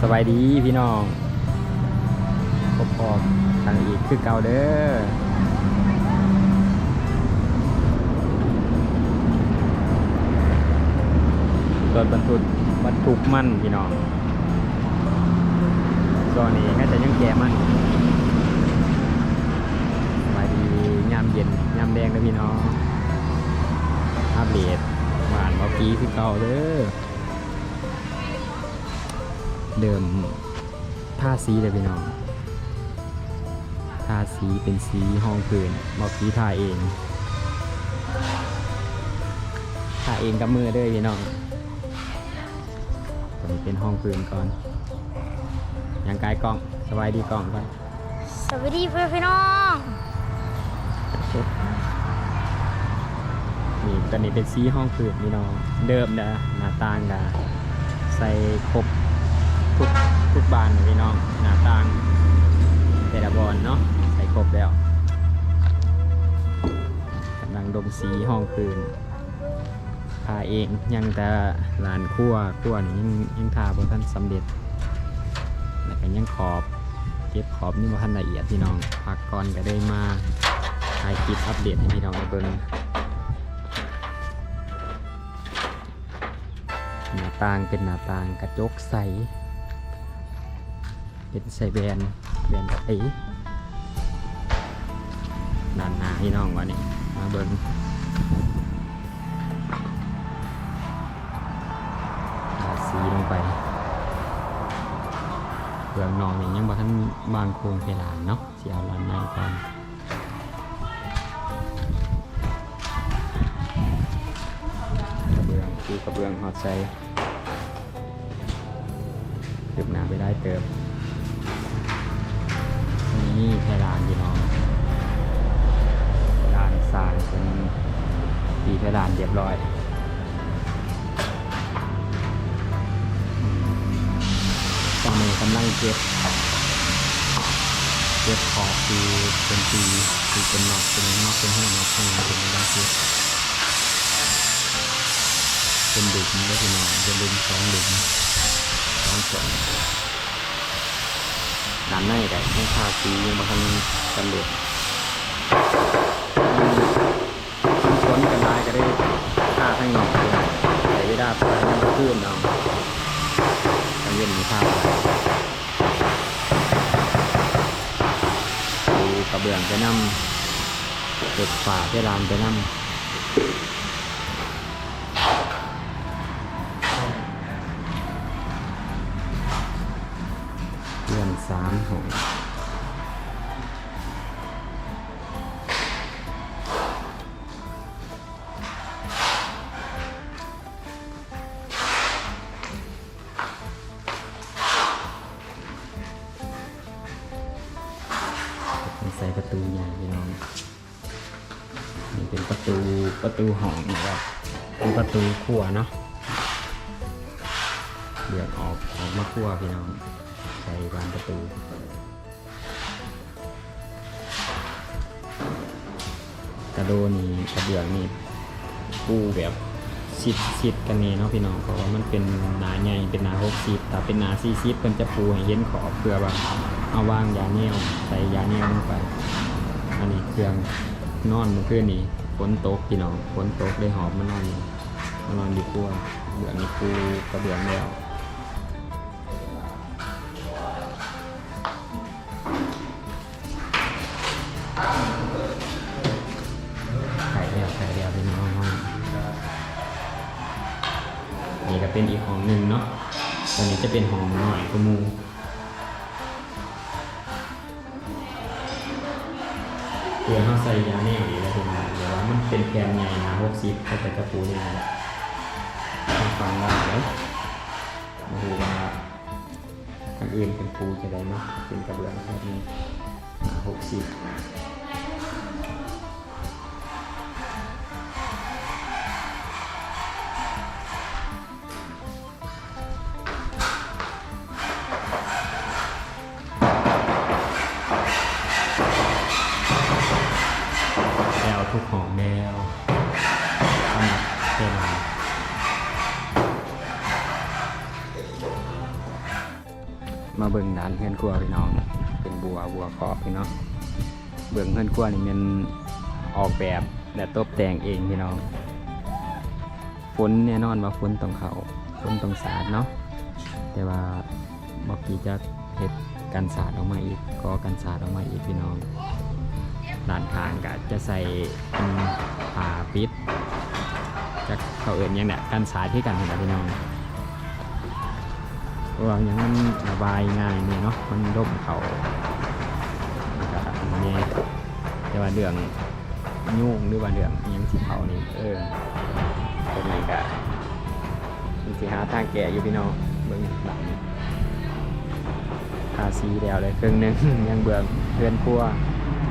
สบายดีพี่น้องพบพอทางอีกคือเก่าเด้อรถบรรทุกบรรทุกมั่นพี่น้องตอนนี้แค่แต่ยังแก่มันสบายดียามเย็นยามแดงนะพี่น้องอัปเดตหวานเมื่อกี้คือเก่าเด้อ เดิมทาสีเลยพี่น้องทาสีเป็นสีห้องพื้นบอกสีทาเองทาเองกับมือเด้วยพี่น้องตอนนี้เป็นห้องพื้นก่อนยังกายกล้องสบายดีกล้องก่อนสวัสดีเพื่อนพี่น้องนี่ตอนนี้เป็นสีห้องพื้นพี่น้องเดิมนะหน้าต่างนะใส่ครบ ทุกทุกบานพี่น้องหน้าต่างแต่ละบอนเนาะใส่ครบแล้วกำลังดมสีห้องพื้นทาเองยังแต่ลานคั่วคั่วนี่ยังยังทาบนท่านสำเร็จแล้วก็ยังขอบเก็บขอบนี่มาทันละเอียดพี่น้องพักก่อนก็ได้มาถ่ายคลิปอัปเดตให้พี่น้องเบิ่งหน้าต่างเป็นหน้าต่างกระจกใส เป็นใส่แบนแบรนด์ไอ้ด้านหน้าพี่น้องวะนี่มาเบิ้งทาสีลงไปเปลืองนองนี่ยังบ่ทันบางโครงเพลานเนาะสีเอาลานในก่อนกระเบื้องคือกระเบื้องหอดใส่คืบหนาไปได้เติบ นี่เพดานพี่น้องเพดานทรายเป็นตีเพดานเรียบร้อยตอนนี้กำลังเก็บเก็บขอบคือเป็นตีคือเป็นนอตเป็นนอตเป็นห้องนอตเป็นอะไรเป็นกำลังเก็บเป็นดุมก็พี่น้องเป็นดุมสองดุมสองส่วน ด้านในก็ยังทาสียังบ่ทันสำเร็จฝนกันได้ก็ได้ทาทั้งนอกเลยใส่เวลาไปมันก็ขึ้นเอาตอนเย็นมีทาไปดูกระเบื้องไปนำเปิดฝ่าเพดานไปนำ อนสามใส่ประตูใหญ่พี่น้องนี่เป็นประตูประตูห้องนะครับเป็นประตูครัวเนาะเดือดออกออกมาครัวพี่น้องใส่บานประตู กระโดนี่กระเบื้องนี่ปูแบบชิดชิดกันนี่เนาะพี่น้องเพราะว่ามันเป็นหนาใหญ่เป็นหนาหกสิบแต่เป็นหนาสี่สิบเพิ่นจะปูให้เห็นขอบเพื่อว่าเอาวางยาเนียวใส่ยาเนียวลงไป อันนี้เครื่องนอนเมื่อคืนนี้ฝนตกพี่น้องฝนตกเลยหอบมานอนอยู่มานอนดีกว่าเบื้องนี่ปูกระเบื้องแล้ว งหนึ่งเนาะตัวนี้จะเป็นหองหน่อยกว่าหมูเพื่อเขาใส่ยาแนวอีกแล้วถึงมเดี๋ยวว่ามันเป็นแกนใหญ่นะหกสิบเขาแต่กระปูนี่นะฟังได้เลยมาดูว่าอันอื่นเป็นปูจะได้เนาะเป็นกระเบื้องแบบนี้หกสิบุกของแล้วสำหรับเวลามาเบิ่งด้านเพื่อนครัวพี่น้อง เป็นบัวบัวขอบพี่น้อง เบิ่งเพื่อนครัวนี่มันออกแบบและตกแต่งเองพี่น้องฝนแน่นอนว่าฝนต้องเขาฝนต้องสาดเนาะ แต่ว่าบอกกี้จะเห็ดกันสาดออกมาอีกก็กันสาดออกมาอีกพี่น้อง ด้านข้างก็จะใส่เป็นผ้าปิดจะเขาเอื่นยังเนี่ยกันสาดที่กันเห็นไหมพี่น้องเพราะว่าอย่างนั้นระบายง่ายเนี่ยเนาะมันร่มเขาก็อันนี้แต่ว่าเรื่องยุ่งหรือว่าเรื่องอิหยังสีเขานี่เออเป็นไงกะมันสิหาทางแก่อยู่พี่น้องเบิ่งหลังทาสีแล้วเลยครึ่งหนึ่งยังเบื่อเพื่อนครัว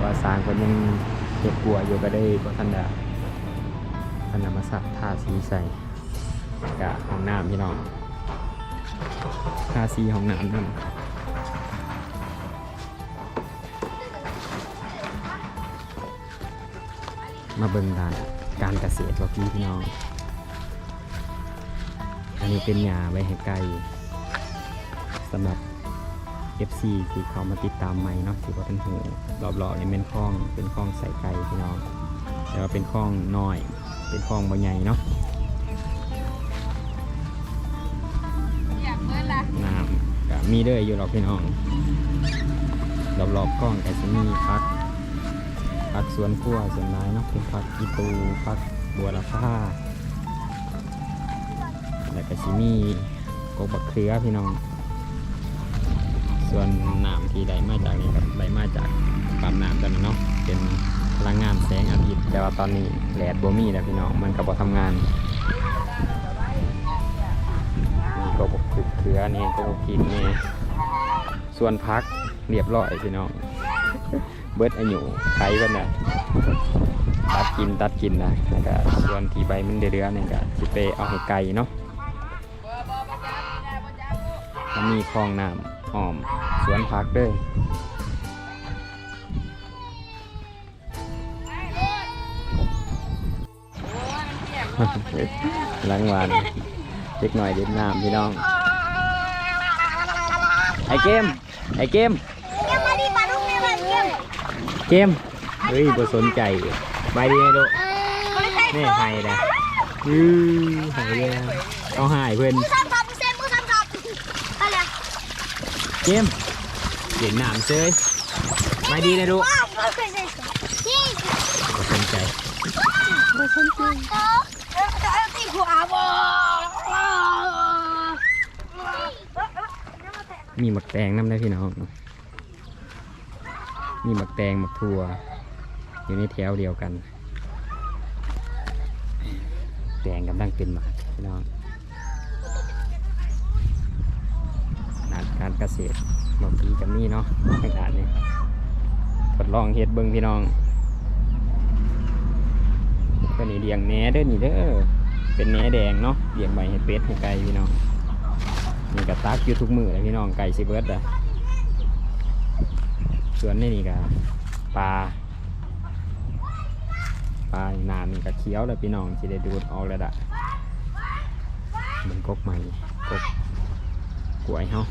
ว่าสร้างคนยังเก็บกลัวอยู่ก็ได้ก็ทันดาทันดามาสักทาสีใส่กะห้องน้ำพี่น้องทาสีของน้ำนั่นมาเบิ่งด้านการเกษตรว่าพี่พี่น้อง อันนี้เป็นยาไว้ให้ไก่สำหรับ FC ที่เขามาติดตามใหม่เนาะที่ว่าเป็นหูรอบๆนี่เป็นคลองเป็นคลองใส่ไก่พี่น้องแต่ว่าเป็นคลองน้อย เป็นคลองบ่ใหญ่เนาะน้ำก็มีเด้ออยู่หรอกพี่น้องรอบๆกล้องก็จะมีพักพักสวนครัวส่วนไม้เนาะเป็นพักอีตูพักบัวละผ้าแล้วก็สิมีกบบักเขือพี่น้อง ส่วนน้ำที่ได้มาจากนี่ครับได้มาจากปั๊มน้ำตอนนั้นเนาะเป็นพลังงานแสงอาทิตย์แต่ว่าตอนนี้แดดบ่มีแล้วพี่น้องมันก็บ่ทำงานนี่ก็บกคือเขือนี่ก็บกกินนี่ส่วนพักเรียบร้อยพี่น้องเบิดอายุไข่กันนะตัดกินตัดกินนะแล้วก็ส่วนที่ใบมันเดือๆนี่ก็สิไปเอาให้ไก่เนาะแล้วมีคลองน้ำ อ้อม สวนพักเด้วยหลังหวานเล็กหน่อยเด็ดน้ำพี่น้อง ไอเกม ไอเกม Yang tadi padung nih lagi. เกม เฮ้ยบ่สนใจไปดีไอ้โดนี่ไห้นะยื้อไห้เลยนะเอาหายเพื่อน เกมเด็กน้ำเซยไปดีนะดู Wah, bagus itu. Nih. บ่สนใจมีหมักแตงน้ำได้พี่น้องมีหมักแตงหมักถั่วอยู่ในแถวเดียวกัน แตงกำลังเป็นหมากพี่น้องนักการ เกษตรบางทีกับนี่เนาะขนาดนี้ทดลองเฮ็ดเบิ้งพี่น้องตัวนี้เลี้ยงแหนเด้อนี่เด้อเป็นแหนแดงเนาะเลี้ยงใบให้เป็ดให้ไก่พี่น้องนี่ก็ตักอยู่ทุกมือเลยพี่น้องไก่สิเบิร์ดอะส่วนนี่นี่ก็ปลาปลาหนามนี่ก็เคี้ยวแล้วพี่น้องสิได้ดูดออกแล้วดะมันกกใหม่กกกล้วยเฮา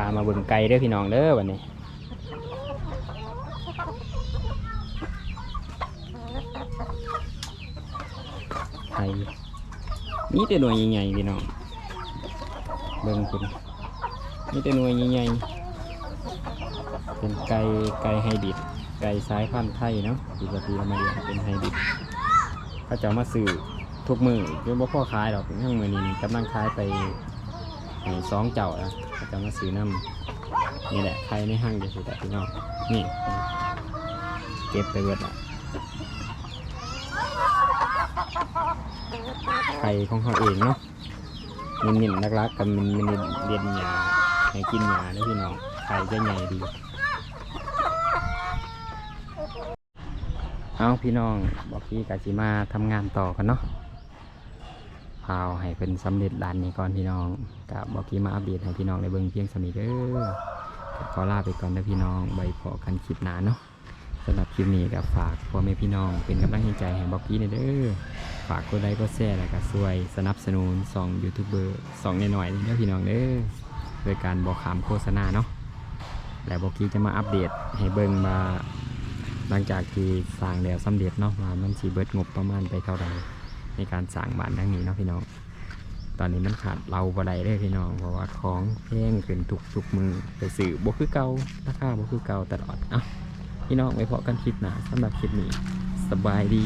ามาบิ่งไก่เด้อพี่น้องเด้อวันนี้ไก่มีแต่หน่วยใหญ่ๆพี่น้องเบิ่งคุณมีแต่หน่วยใหญ่ๆเป็นไก่ไก่ไฮบริดไก่สายพันธุ์ไทยเนาะปกติเอามาเลี้ยงเป็นไฮบริดเขาจะเอามาซื้อทุกมือจนบ่พอขายดอกทั้งมือนี้กำลังขายไป ให้สองเจ้าแล้วเจะเอามาซื้อน้ำนี่แหละไข่ห้างจะสุดแต่พี่น้องนี่เก็บไปเบิดอะไข่ของเขาเองเนาะมันนิ่มๆรักๆกันมันมันเรียนหยาให้กินหยาเด้อพี่น้องไข่จะใหญ่ดีเอาพี่น้องบอกพี่กาชิมาทำงานต่อกันเนาะ พาวให้เป็นสำเร็จด้านนี้ก่อนพี่น้องกับบอกพี่มาอัปเดตให้พี่น้องในเบิ้งเพียงสมิเด้อขอลาไปก่อนเด้อพี่น้องใบพอกันคลิปหนาเนาะสำหรับคลิปนี้กับฝากพ่อแม่พี่น้องเป็นกำลังใจให้บอกพี่เด้อฝากกดไลค์กดแชร์แล้วก็ช่วยสนับสนุนสองยูทูบเบอร์สองหน่อยๆนี่เด้อพี่น้องเด้อโดยการบอกขามโฆษณาเนาะแล้วบอกกี้จะมาอัปเดตให้เบิ่งมาหลังจากที่สร้างแล้วสำเร็จเนาะว่ามันสิเบิดงบประมาณไปเท่าไหร่ ในการสร้างบ้านทั้งนี้เนาะพี่น้อง ตอนนี้มันขาดเราบ่ได้เลยพี่น้อง เพราะว่าของแพงขึ้นทุกทุกมือไปสื่อบ่คือเก่าราคาบ่คือเก่าตลอดอะพี่น้องไว้พอกันคลิปหนาสำหรับคลิปนี้สบายดี